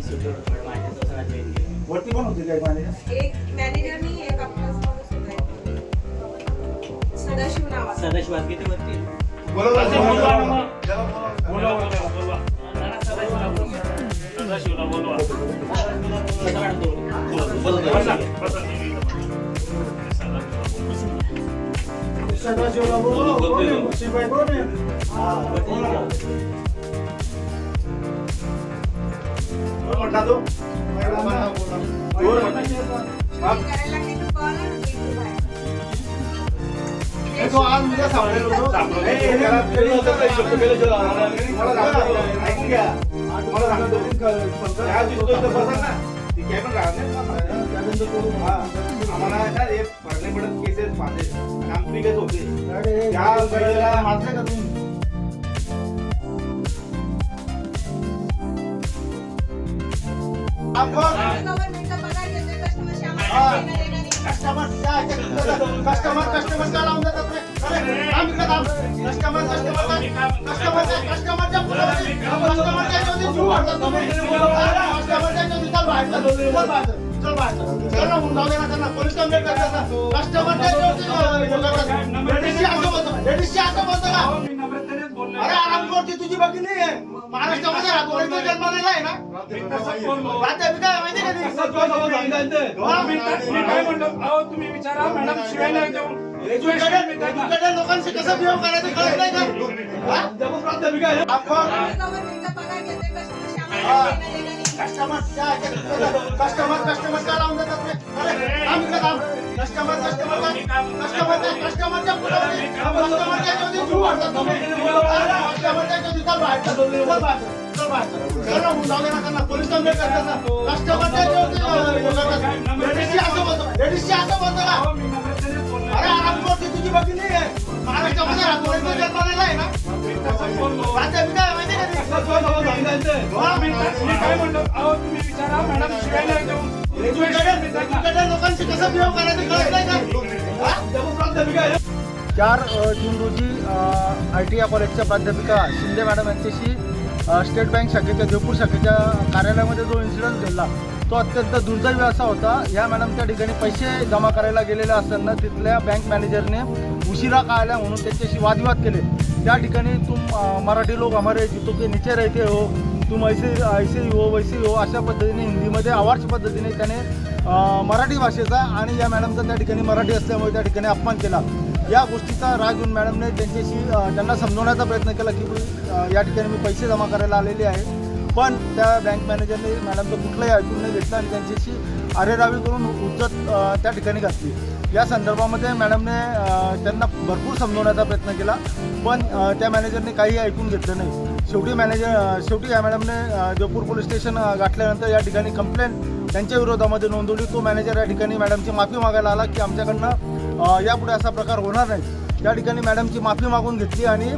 Join केलं वरती पण होते काय मॅनेजर एक मॅनेजर नाही एक आपला माणूस होता. सदाशिव नावाचा सदाशिवात किती वरती बोला. त्याला बोलवा, बोलवा, बोलवा. नाना सदाशिवला बोलवा. सदाशिवला बोलवा. कसं बसा, तुम्ही इथं. सदाशिवला बोलवा. सदाशिवला बोलवा. कोण आहे? ए, तो आज उद्या सापडेल होतो. मला सांगतो, तो बसेल ना, ती राहणार. हा. आम्हाला ना हे पडत केसेस होते. त्या कस्टमर कस्टमर कस्टमर काय लावून देतात रे? अरे, थांब इकडे थांब. कस्टमर कस्टमर काय कस्टमर कस्टमरच्या कस्टमरच्या ज्योती जीव वाढतात तुम्ही. कस्टमरच्या ज्योती चल बाहेर चल. चल चल. चल चल. चल ना, जाऊ दे ना त्यांना. पोलीस कंप्लेंट करतात ना. कस्टमरच्या ज्योती ती तुझी भगिनी आहे. महाराष्ट्रामध्ये राहतो. तो जन्मालेला आहे ना. माहिती का मी काय- तुम्ही विचारा मॅडम नाही लोकांशी कसं बिहेव करायचं कळत नाही का? नाही. कस्टमर कस्टमर कस्टमर काय लावून देतात. कस्टमर कस्टमर कस्टमर कस्टमरच्या मी महाराष्ट्रामध्ये राहतो काय म्हणतो? अहो तुम्ही विचारा मॅडम शिवाय चार जून रोजी आय टी या कॉलेजच्या प्राध्यापिका शिंदे मॅडम यांच्याशी स्टेट बँक शाखेच्या जयपूर शाखेच्या कार्यालयामध्ये जो इन्सिडंट घडला तो अत्यंत दुर्दैवी असा होता. ह्या मॅडम त्या ठिकाणी पैसे जमा करायला गेलेल्या असताना तिथल्या बँक मॅनेजरने उशिरा का आल्या म्हणून त्यांच्याशी वादविवाद केले. त्या ठिकाणी तुम मराठी लोक हमारे जितो के नीचे रहते हो तुम ऐसे ऐसे ही हो वैसे हो अशा पद्धतीने हिंदीमध्ये आवाज पद्धतीने त्याने मराठी भाषेचा आणि या मॅडमचा त्या ठिकाणी मराठी असल्यामुळे त्या ठिकाणी अपमान केला. या गोष्टीचा राग घेऊन मॅडमने त्यांच्याशी त्यांना समजवण्याचा प्रयत्न केला की या ठिकाणी मी पैसे जमा करायला आलेले आहे. पण त्या बँक मॅनेजरने मॅडमचं कुठलंही ऐकून नाही घेतलं आणि त्यांच्याशी अरेरावी करून उज्जत त्या ठिकाणी घातली. या संदर्भामध्ये मॅडमने त्यांना भरपूर समजवण्याचा प्रयत्न केला पण त्या मॅनेजरने काही ऐकून घेतलं नाही. शेवटी मॅनेजर शेवटी या मॅडमने जयपूर पोलीस स्टेशन गाठल्यानंतर या ठिकाणी कंप्लेंट त्यांच्या विरोधामध्ये नोंदवली. तो मॅनेजर या ठिकाणी मॅडमची माफी मागायला आला की आमच्याकडनं यापुढे असा प्रकार होणार नाही. त्या ठिकाणी मॅडमची माफी मागून घेतली आणि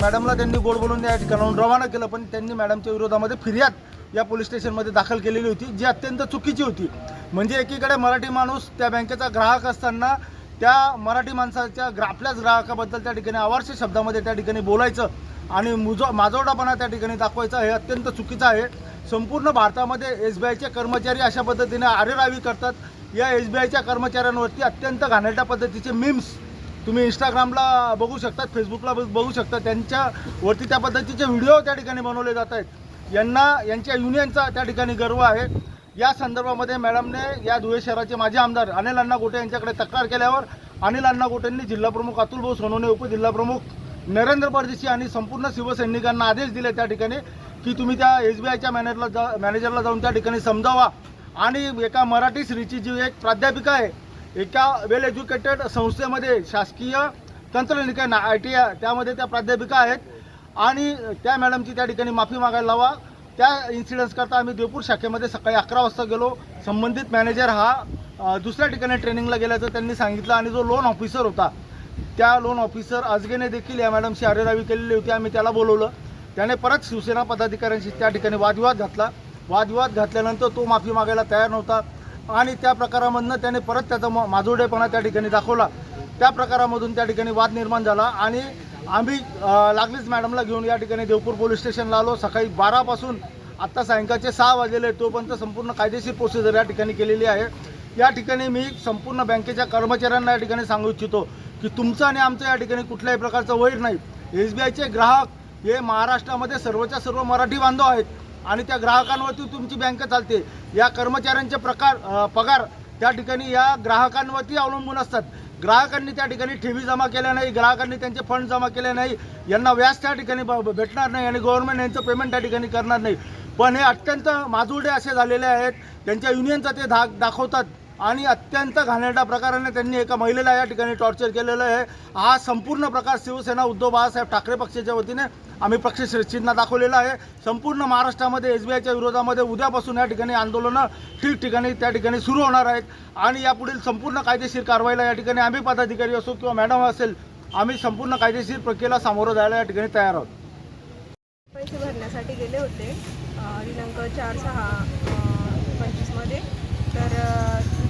मॅडमला त्यांनी गोड बोलून या ठिकाणाहून रवाना केलं पण त्यांनी मॅडमच्या विरोधामध्ये फिर्याद या पोलीस स्टेशनमध्ये दाखल केलेली होती जी अत्यंत चुकीची होती. म्हणजे एकीकडे मराठी माणूस त्या बँकेचा ग्राहक असताना त्या मराठी माणसाच्या ग्रा आपल्याच ग्राहकाबद्दल त्या ठिकाणी आवारशी शब्दामध्ये त्या ठिकाणी बोलायचं आणि मुजो माजवडापणा त्या ठिकाणी दाखवायचा हे अत्यंत चुकीचं आहे. संपूर्ण भारतामध्ये एस बी आयचे कर्मचारी अशा पद्धतीने आरेरावी करतात. या एस बी आयच्या कर्मचाऱ्यांवरती अत्यंत घाणेरड्या पद्धतीचे मीम्स तुम्ही इंस्टाग्रामला बघू शकता फेसबुकला बघ- बघू शकता त्यांच्यावरती त्या पद्धतीचे व्हिडिओ त्या ठिकाणी बनवले जात आहेत. यांना यांच्या युनियनचा त्या ठिकाणी गर्व आहे. या संदर्भामध्ये मॅडमने या धुळे शहराचे माजी आमदार अनिल अण्णा गोटे यांच्याकडे तक्रार केल्यावर अनिल अण्णा गोटेंनी जिल्हाप्रमुख अतुल भाऊ सोनवणे उपजिल्हाप्रमुख नरेंद्र परदेशी आणि संपूर्ण शिवसैनिकांना आदेश दिले त्या ठिकाणी की तुम्ही त्या एस बी आयच्या मॅनेजरला जा मॅनेजरला जाऊन त्या ठिकाणी समजावा. आणि एका मराठी स्त्रीची जी एक प्राध्यापिका आहे एका वेल एज्युकेटेड संस्थेमध्ये शासकीय तंत्रनिकेतन आय टी आय त्यामध्ये त्या प्राध्यापिका आहेत. आणि त्या मॅडमची त्या ठिकाणी माफी मागायला लावा. त्या इन्सिडन्सकरता आम्ही देवपूर शाखेमध्ये सकाळी अकरा वाजता गेलो. संबंधित मॅनेजर हा दुसऱ्या ठिकाणी ट्रेनिंगला गेल्याचं त्यांनी सांगितलं आणि जो लोन ऑफिसर होता त्या लोन ऑफिसर अजगेने देखील या मॅडमशी अरेरावी केलेली होती. आम्ही त्याला बोलवलं. त्याने परत शिवसेना पदाधिकाऱ्यांशी त्या ठिकाणी वादविवाद घातला. वादविवाद घातल्यानंतर तो माफी मागायला तयार नव्हता. आणि त्या प्रकारामधनं त्याने परत त्याचा म- माजोडेपणा त्या ठिकाणी दाखवला. त्या प्रकारामधून त्या ठिकाणी वाद निर्माण झाला आणि आम्ही लागलीच मॅडमला घेऊन या ठिकाणी देवपूर पोलीस स्टेशनला आलो. सकाळी बारापासून आत्ता सायंकाळचे सहा वाजलेले तोपर्यंत संपूर्ण कायदेशीर प्रोसिजर या ठिकाणी केलेली आहे. या ठिकाणी मी संपूर्ण बँकेच्या कर्मचाऱ्यांना या ठिकाणी सांगू इच्छितो की तुमचं आणि आमचं या ठिकाणी कुठल्याही प्रकारचं वैर नाही. एस बी आयचे ग्राहक हे महाराष्ट्रामध्ये सर्वच्या सर्व मराठी बांधव आहेत. आणि त्या ग्राहकांवरती तुमची बँक चालते. या कर्मचाऱ्यांचे प्रकार पगार त्या ठिकाणी या ग्राहकांवरती अवलंबून असतात. ग्राहकांनी त्या ठिकाणी ठेवी जमा केल्या नाही ग्राहकांनी त्यांचे फंड जमा केले नाही यांना व्याज त्या ठिकाणी ब- भेटणार नाही आणि गव्हर्नमेंट यांचं पेमेंट त्या ठिकाणी करणार नाही. पण हे अत्यंत माजुर्डे असे झालेले आहेत. त्यांच्या युनियनचा ते धाक दाखवतात. आणि अत्यंत घाणेरडा प्रकाराने त्यांनी एका महिलेला या ठिकाणी टॉर्चर केलेलं आहे. हा संपूर्ण प्रकार शिवसेना उद्धव बाळासाहेब ठाकरे पक्षाच्या वतीने आम्ही पक्ष चिन्ह दाखवलेलं आहे. संपूर्ण महाराष्ट्रामध्ये एस बी आयच्या विरोधामध्ये उद्यापासून या ठिकाणी आंदोलनं ठिकठिकाणी त्या ठिकाणी सुरू होणार आहेत. आणि यापुढील संपूर्ण कायदेशीर कारवाईला या ठिकाणी आम्ही पदाधिकारी असो किंवा मॅडम असेल आम्ही संपूर्ण कायदेशीर प्रक्रियेला सामोरं जायला या ठिकाणी तयार आहोत. पैसे भरण्यासाठी गेले होते दिनांक चार सहा पंचवीसमध्ये. तर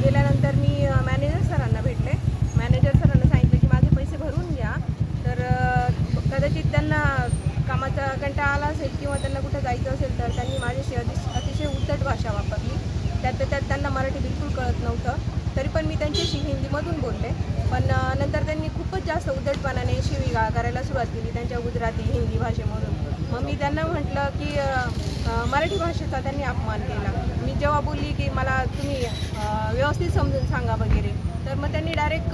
गेल्यानंतर मी मॅनेजर सरांना भेटले. मॅनेजर सरांना सांगितलं की माझे पैसे भरून घ्या. तर कदाचित त्यांना कामाचा कंटाळा आला असेल किंवा त्यांना कुठं जायचं असेल तर त्यांनी माझ्याशी अतिश अतिशय उद्धट भाषा वापरली. त्यात त्यात त्यांना मराठी बिलकुल कळत नव्हतं. तरी पण मी त्यांच्याशी हिंदीमधून बोलले. पण नंतर त्यांनी खूपच जास्त उद्धटपणाने शिवीगाळ करायला सुरुवात केली त्यांच्या गुजराती हिंदी भाषेमधून. मग मी त्यांना म्हटलं की मराठी भाषेचा त्यांनी अपमान केला. जेव्हा बोलली की मला तुम्ही व्यवस्थित समजून सांगा वगैरे तर मग त्यांनी डायरेक्ट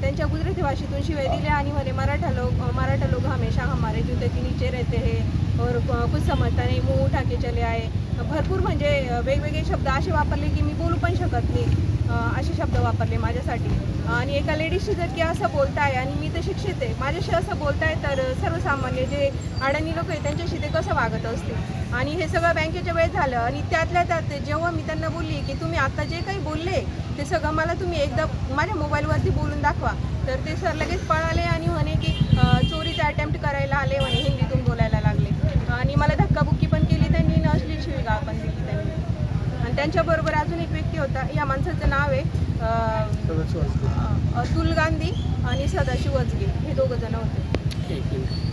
त्यांच्या गुजराती भाषेतून शिवाय दिल्या आणि म्हणे मराठा लोक मराठा लोक हमेशा हमारे जूते की नीचे रहते हैं और कुछ समजता नाही मुंह उठा के चले आहे भरपूर म्हणजे वेगवेगळे शब्द असे वापरले की मी बोलू पण शकत नाही. असे शब्द वापरले माझ्यासाठी. आणि एका लेडीजशी जर की असं बोलताय आणि मी तर शिक्षित आहे माझ्याशी असं बोलताय तर सर्वसामान्य जे अडाणी लोक आहे त्यांच्याशी ते कसं वागत असतील? आणि हे सगळं बँकेच्या वेळेत झालं आणि त्यातल्या त्यात जेव्हा मी त्यांना बोलली की तुम्ही आता जे काही बोलले ते सगळं मला तुम्ही एकदा माझ्या मोबाईलवरती बोलून दाखवा. तर ते सर लगेच पळाले आणि म्हणे की चोरीचा अटेम्प्ट करायला आले म्हणे हिंदी बोलायला लागले आणि मला धक्काबुक्की पण केली त्यांनी आणि अश्लील शिवीगाळ पण दिली त्यांनी आणि त्यांच्याबरोबर अजून एक व्यक्ती होता या माणसाचं नाव आहे अतुल गांधी आणि सदाशिव वजगे हे दोघं जण होते.